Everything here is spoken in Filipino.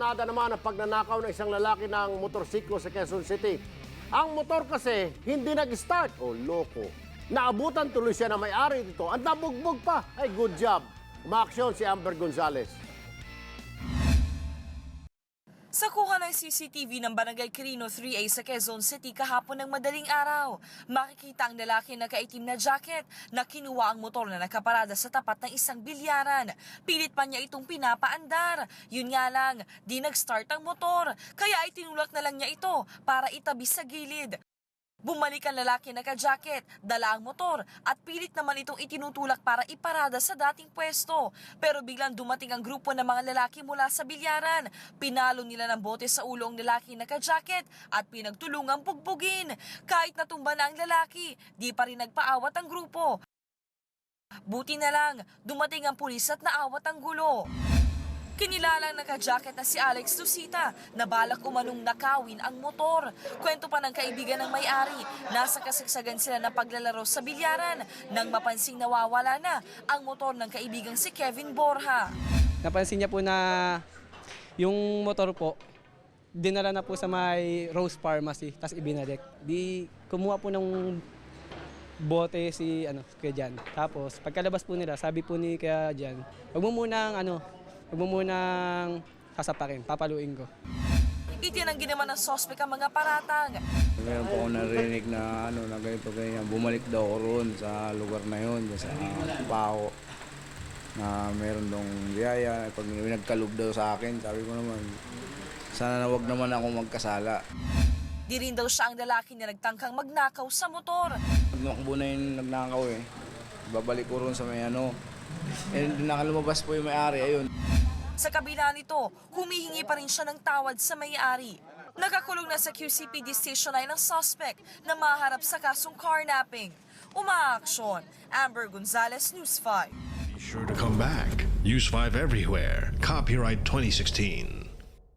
karnada naman ang pagnanakaw ng isang lalaki ng motorsiklo sa Quezon City. Ang motor kasi hindi nag-start. O loko. Naabutan tuloy siya na may-ari dito. Ang nabugbog pa. Ay, good job. Umaaksyon si Amber Gonzalez. Sa kuha ng CCTV ng Barangay Quirino 3A sa Quezon City kahapon ng madaling araw, makikita ang lalaki na kaitim na jacket na kinuha ang motor na nakaparada sa tapat ng isang bilyaran. Pilit pa niya itong pinapaandar. Yun nga lang, di nag-start ang motor, kaya itinulak na lang niya ito para itabi sa gilid. Bumalik ang lalaki na ka-jacket, dala ang motor at pilit naman itong itinutulak para iparada sa dating pwesto. Pero biglang dumating ang grupo ng mga lalaki mula sa bilyaran. Pinalo nila ng bote sa ulo ang lalaki na ka-jacket at pinagtulungang bugbugin. Kahit natumba na ang lalaki, di pa rin nagpaawat ang grupo. Buti na lang, dumating ang pulis at naawat ang gulo. Kinilalang naka-jacket na si Alex Lucita na balak umanong nakawin ang motor. Kwento pa ng kaibigan ng may-ari, nasa kasagsagan sila ng paglalaro sa bilyaran nang mapansing nawawala na ang motor ng kaibigang si Kevin Borja. Napansin niya po na yung motor po, dinala na po sa may Rose Pharmacy, tapos ibinalik. Di kumuha po ng bote si ano kaya Jan. Tapos pagkalabas po nila, sabi po ni kaya Jan, wag mo munang ano, wag mo munang sasapakin, papaluin ko. Itinanggi naman ng sospek ang mga paratang. Meron po ako narinig na ano na ganito ganyan. Bumalik daw ako roon sa lugar na yon sa Pao na meron dong biyaya. Pag nagkalob daw sa akin, sabi ko naman, sana na wag naman ako magkasala. Di rin daw siya ang lalaki na nagtangkang magnakaw sa motor. Nakubo na yung nagnakaw eh. Babalik ko roon sa may ano. Eh, nakalumabas po yung may-ari, ayun. Sa kabila nito, humihingi pa rin siya ng tawad sa may-ari. Nakakulong na sa QCPD Station 9 ang suspect na maharap sa kasong carnapping. Umaaksyon, Amber Gonzalez, News 5. Be sure to come back. Use 5 everywhere. Copyright 2016.